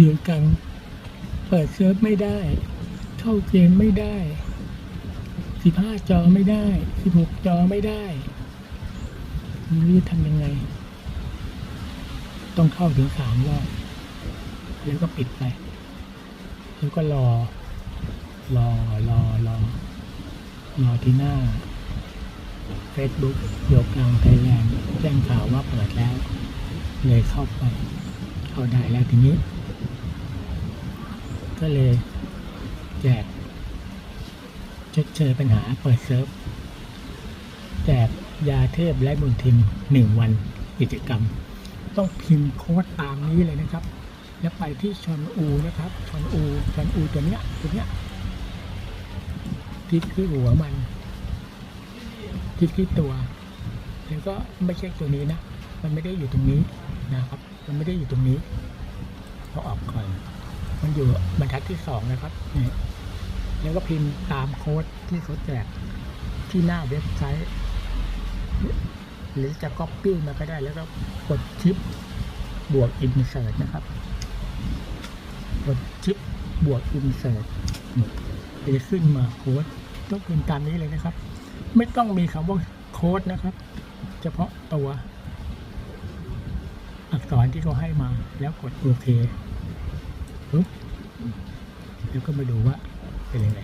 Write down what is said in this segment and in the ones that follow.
ยืนกลางเปิดเซิร์ฟไม่ได้ เข้าเกมไม่ได้สิบห้าจอไม่ได้สิบหกจอไม่ได้ไม่รู้จะทำยังไง ต้องเข้าถึงสามรอบแล้วก็ปิดไป แล้วก็รอ รอรอรอรอที่หน้า Facebook โยกังไทยแลนด์แจ้งข่าวว่าเปิดแล้ว เลยเข้าไป เข้าได้แล้วทีนี้ ก็เลยแจกชดเชยปัญหาเปิดเซิร์ฟแจกยาเทพและบุญทินหนึ่งวันกิจกรรม ต้องพิมพ์โค้ดตามนี้เลยนะครับ แล้วไปที่ชอนอูนะครับชอนอูชอนอูตัวเนี้ยตัวเนี้ยที่ที่หัวมันที่ที่ตัวแล้วก็ไม่ใช่ตัวนี้นะ มันไม่ได้อยู่ตรงนี้นะครับ มันไม่ได้อยู่ตรงนี้เราออกก่อน มันอยู่บรรทัดที่สองนะครับนี่แล้วก็พิมพ์ตามโค้ดที่เขาแจกที่หน้าเว็บไซต์ หรือจะก๊อปปี้มาก็ได้ แล้วก็กดชิปบวกอินเสิร์ตนะครับ กดชิปบวกอินเสิร์ตจะขึ้นมาโค้ดต้องเป็นตามนี้เลยนะครับ ไม่ต้องมีคำว่าโค้ดนะครับ เฉพาะตัวอักษรที่เขาให้มาแล้วกดโอเค ปุ๊บแล้วก็มาดูว่าเป็นยังไง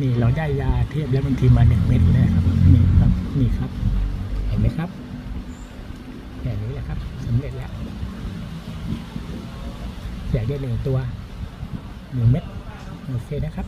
นี่เราได้ยาเทียบแล้วบางทีมาหนึ่งเม็ดเลยครับนี่ครับนี่ครับ เห็นไหมครับแค่นี้แหละครับสำเร็จแล้วอยากได้หนึ่งตัวหนึ่งเม็ดโอเคนะครับ